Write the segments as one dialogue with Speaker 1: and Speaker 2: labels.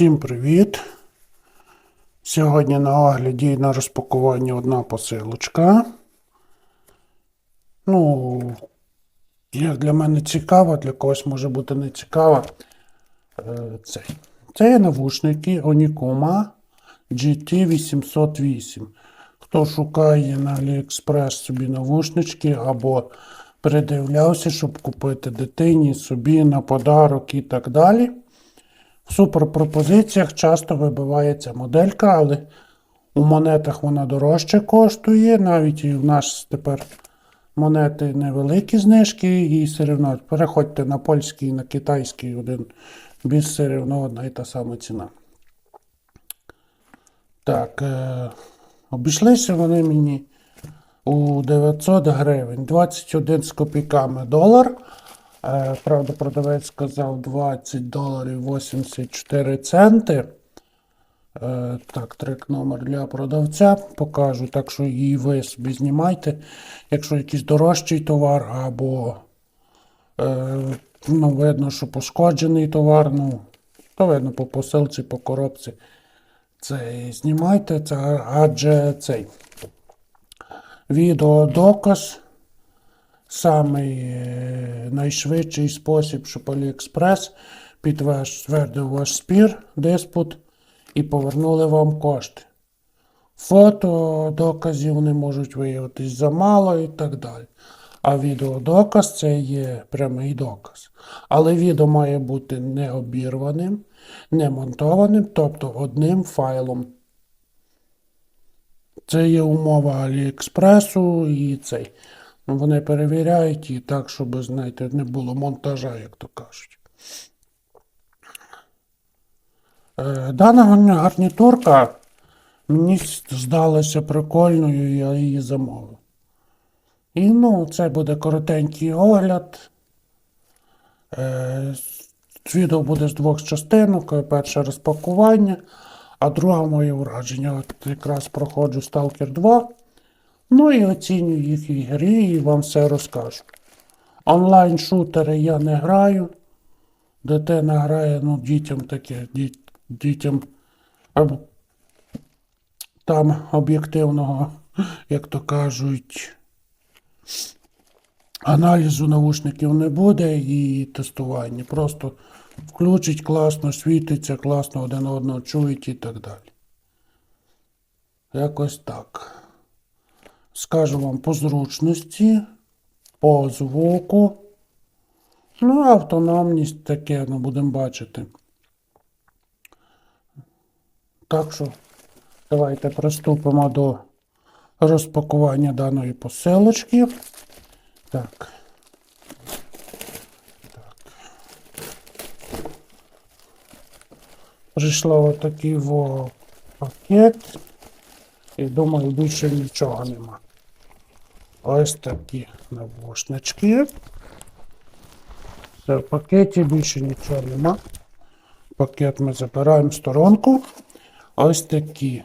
Speaker 1: Всім привіт! Сьогодні на огляді і на розпакуванні одна посилочка. Ну, як для мене цікаво, для когось може бути не цікаво. Е, Це, це є навушники Onikuma GT808. Хто шукає на AliExpress собі навушнички або придивлявся, щоб купити дитині, собі на подарок і так далі. В суперпропозиціях часто вибивається моделька, але у монетах вона дорожче коштує. Навіть і в нас тепер монети невеликі знижки, і все одно переходьте на польський і на китайський один без все одно одна і та сама ціна. Так, е, обійшлися вони мені у 900 гривень, 21 з копійками долар. Е, Правда, продавець сказав 20 доларів 84 центи. Е, Так, трек номер для продавця покажу, так що і ви собі знімайте. Якщо якийсь дорожчий товар або е, ну, видно, що пошкоджений товар, ну, то видно по посилці, по коробці. Це знімайте, це, адже цей відеодоказ самий е, найшвидший спосіб, щоб AliExpress підтвердив ваш спір, диспут і повернули вам кошти. Фото доказів вони можуть виявитись замало і так далі. А відеодоказ це є прямий доказ. Але відео має бути не обірваним, не монтованим, тобто одним файлом. Це є умова Аліекспресу і цей. Вони перевіряють і так, щоб, знаєте, не було монтажа, як то кажуть. Е, Дана гарнітурка мені здалася прикольною, я її замовив. І ну, це буде коротенький огляд. Е, Відео буде з двох частинок. Перше розпакування, а друге моє враження. От якраз проходжу Stalker 2. Ну і оцінюю їх ігри і вам все розкажу. Онлайн-шутери я не граю. Дитина грає, ну, дітям таке, діт- дітям там об'єктивного, як то кажуть, аналізу навушників не буде і тестування. Просто включить класно, світиться, класно один одного чують і так далі. Якось так. Скажу вам по зручності, по звуку. Ну, автономність таке, ну, будемо бачити. Так що, давайте приступимо до розпакування даної посилочки. Так. Так. Прийшло отакий пакет. І думаю, більше нічого нема. Ось такі навушнички. Все в пакеті більше нічого нема. Пакет ми забираємо в сторонку. Ось такі.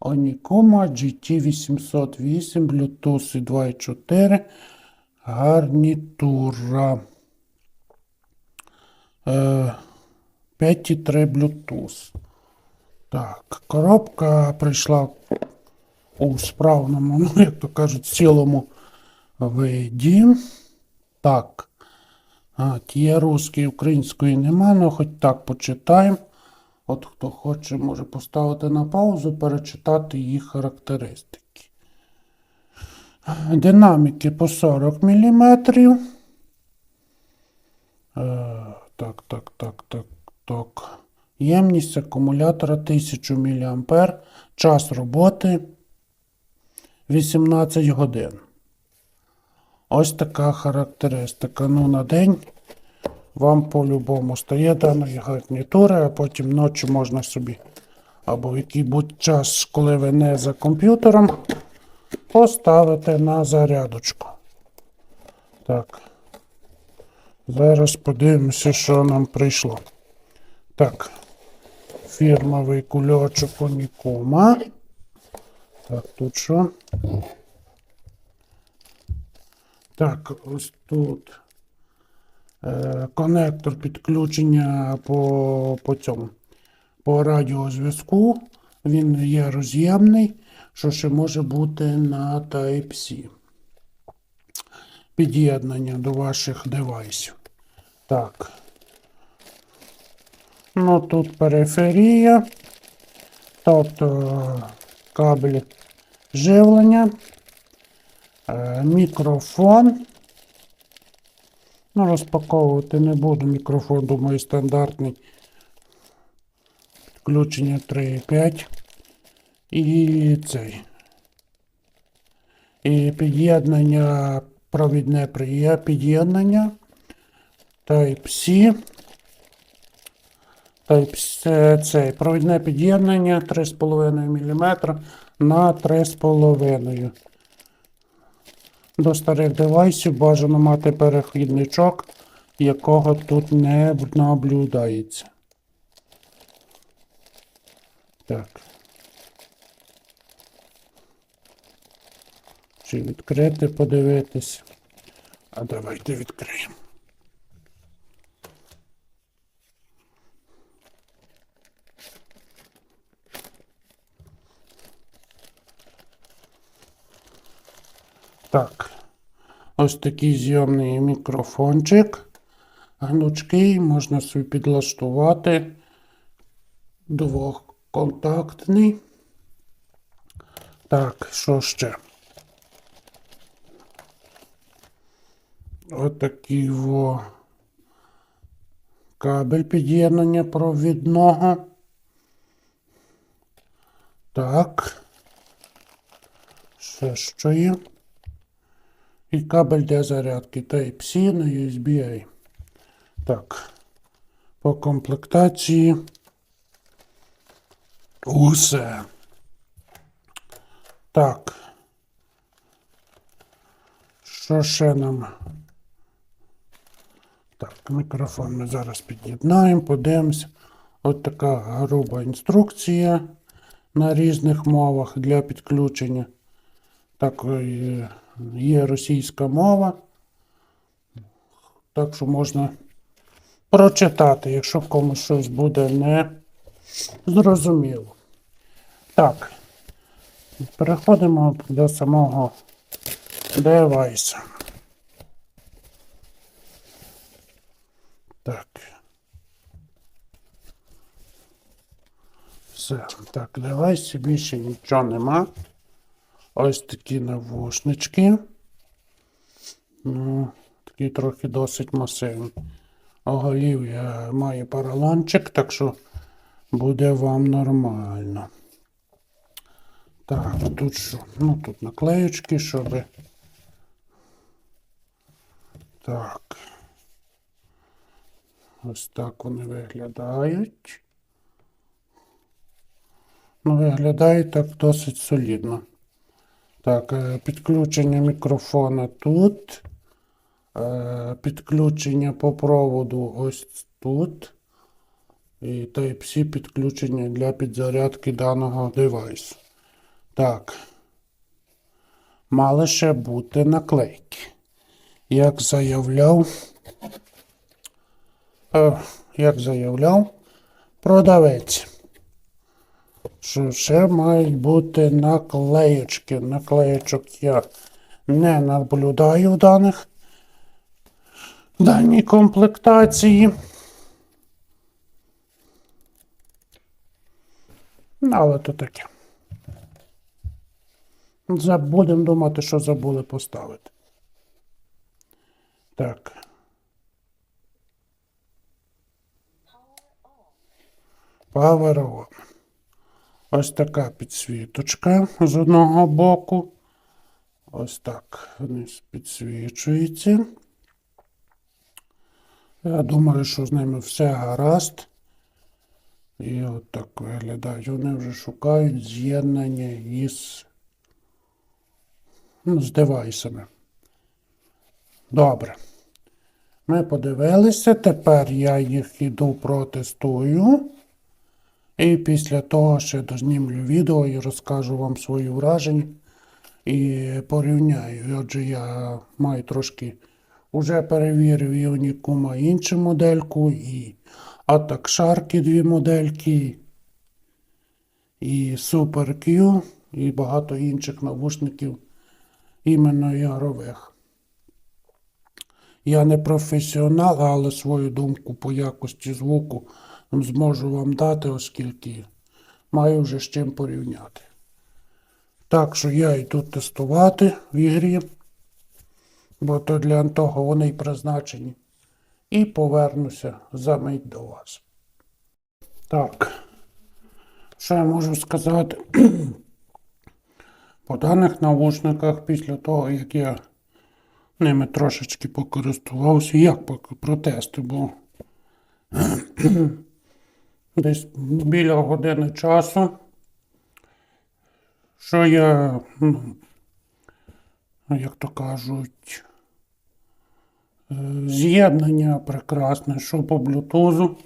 Speaker 1: Onikuma GT808, Bluetooth 2.4, гарнітура. Е, 5.3 Bluetooth. Так, коробка прийшла у справному, ну, як то кажуть, цілому виді. Так. А, є русської, української нема, але хоч так почитаємо. От хто хоче, може поставити на паузу, перечитати їх характеристики. Динаміки по 40 мм. Е, так, так, так, так, так. Ємність акумулятора 1000 мА. Час роботи 18 годин. Ось така характеристика. Ну, на день вам по-любому стає даної гарнітури, а потім ночі можна собі, або в який-будь час, коли ви не за комп'ютером, поставити на зарядочку. Так. Зараз подивимося, що нам прийшло. Так. Фірмовий кульочок Онікума. Так, тут що? Так, ось тут е, конектор підключення по, по цьому. по радіозв'язку. Він є роз'ємний, що ще може бути на Type-C. Під'єднання до ваших девайсів. Так. Ну тут периферія, тобто кабель живлення, е, мікрофон. Ну, розпаковувати не буду. Мікрофон, думаю, стандартний. Включення 3.5. І цей. І під'єднання, провідне під'єднання. Type-C. Type-C, провідне під'єднання 3,5 мм на 3,5 До старих девайсів бажано мати перехідничок, якого тут не наблюдається. Так. Чи відкрити, подивитись? А давайте відкриємо. Так. Ось такий зйомний мікрофончик. Гнучкий, можна собі підлаштувати. Двохконтактний. Так, що ще? Отакий во кабель під'єднання провідного. Так. Ще що є? І кабель для зарядки Type-C на USB-A. Так. По комплектації. Усе. Так. Що ще нам? Так, мікрофон ми зараз під'єднаємо, подивимось. От така груба інструкція на різних мовах для підключення. Так, е, є російська мова. Так що можна прочитати, якщо комусь щось буде не зрозуміло. Так, переходимо до самого девайса. Так. Все. Так, девайсі більше нічого нема. Ось такі навушнички. Ну, такі трохи досить масивні. Оголів'я має паралончик, так що буде вам нормально. Так, тут що? Ну, тут наклеючки, щоб. Так. Ось так вони виглядають. Ну, виглядає так досить солідно. Так, е, підключення мікрофона тут. Е, Підключення по проводу ось тут. І Type-C підключення для підзарядки даного девайсу. Так. Мали ще бути наклейки. Як заявляв, е, як заявляв продавець що ще мають бути наклеєчки. Наклеєчок я не наблюдаю в даних в даній комплектації. Ну, Але то таке. Будемо думати, що забули поставити. Так. Power on. Ось така підсвіточка з одного боку. Ось так вниз підсвічується. Я думаю, що з ними все гаразд. І от так виглядають. Вони вже шукають з'єднання із ну, з девайсами. Добре. Ми подивилися. Тепер я їх іду протестую. І після того ще дознімлю відео і розкажу вам свої враження і порівняю. Отже, я маю трошки вже перевірив і Unicuma іншу модельку, і Attack Shark дві модельки. і Super Q, і багато інших навушників, іменно ігрових. Я не професіонал, але свою думку по якості звуку зможу вам дати, оскільки маю вже з чим порівняти. Так що я йду тестувати в ігрі, бо то для того вони й призначені. І повернуся за мить до вас. Так, що я можу сказати? По даних наушниках, після того, як я ними трошечки покористувався, як протести, бо десь біля години часу, що я, ну, як то кажуть, е, з'єднання прекрасне, що по блютузу,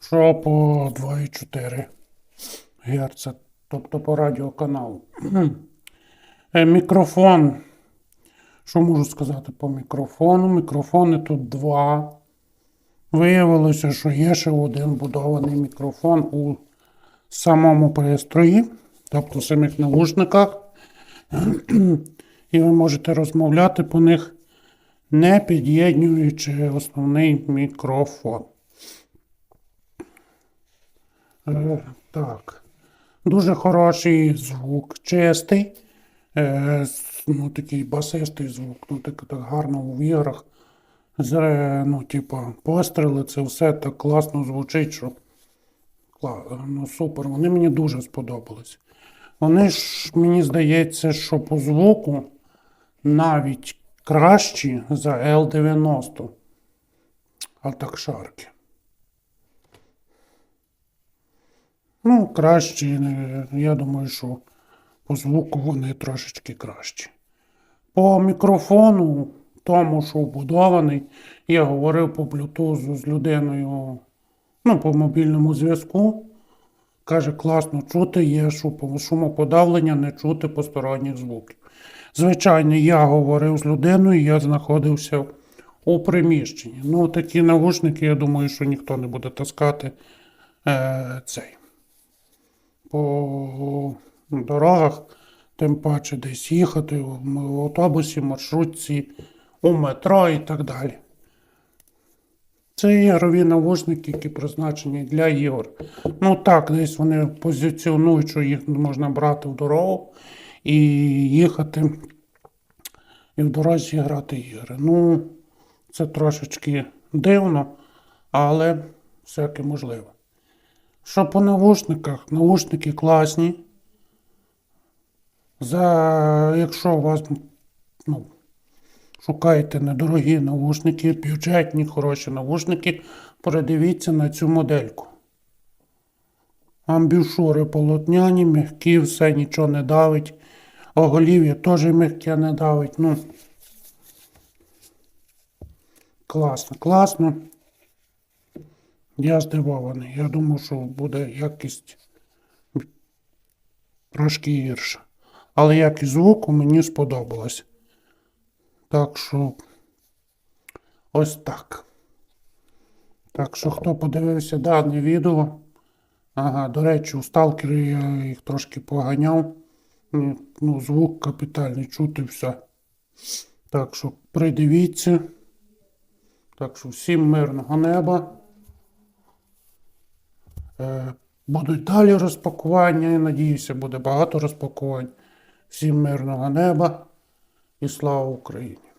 Speaker 1: що по 2,4 Гц, тобто по радіоканалу. Е, Мікрофон. Що можу сказати по мікрофону? Мікрофони тут два. Виявилося, що є ще один будований мікрофон у самому пристрої, тобто в самих навушниках. І ви можете розмовляти по них, не під'єднуючи основний мікрофон. Е, так. Дуже хороший звук, чистий. Е, ну, такий басистий звук, ну так, так гарно в іграх. Зре, ну, типа, постріли, це все так класно звучить, що ну, супер. Вони мені дуже сподобались. Вони ж, мені здається, що по звуку навіть кращі за L90. А так шарки. Ну, кращі, е, я думаю, що по звуку вони трошечки кращі. По мікрофону, тому, що вбудований, я говорив по блютузу з людиною, ну, по мобільному зв'язку. Каже, класно чути, є шумоподавлення, не чути посторонніх звуків. Звичайно, я говорив з людиною, я знаходився у приміщенні. Ну, такі навушники, я думаю, що ніхто не буде таскати е, цей по дорогах, тим паче десь їхати в автобусі, маршрутці, у метро і так далі. Це ігрові навушники, які призначені для ігор. Ну так, десь вони позиціонують, що їх можна брати в дорогу і їхати і в дорозі грати ігри. Ну, це трошечки дивно, але всяке можливо. Що по навушниках? Навушники класні. За, якщо у вас ну, шукаєте недорогі навушники, бюджетні, хороші навушники, передивіться на цю модельку. Амбішури полотняні, м'які, все нічого не давить. Оголів'я теж м'яке не давить. Ну, класно, класно. Я здивований. Я думав, що буде якість трошки гірша. Але якість звуку мені сподобалась. Так що ось так. Так що, хто подивився дане відео. Ага, до речі, у сталкері я їх трошки поганяв. Ну, звук капітальний, чути все. Так що придивіться. Так що всім мирного неба. Е, Будуть далі розпакування, я надіюся, буде багато розпакувань. Всім мирного неба і слава Україні!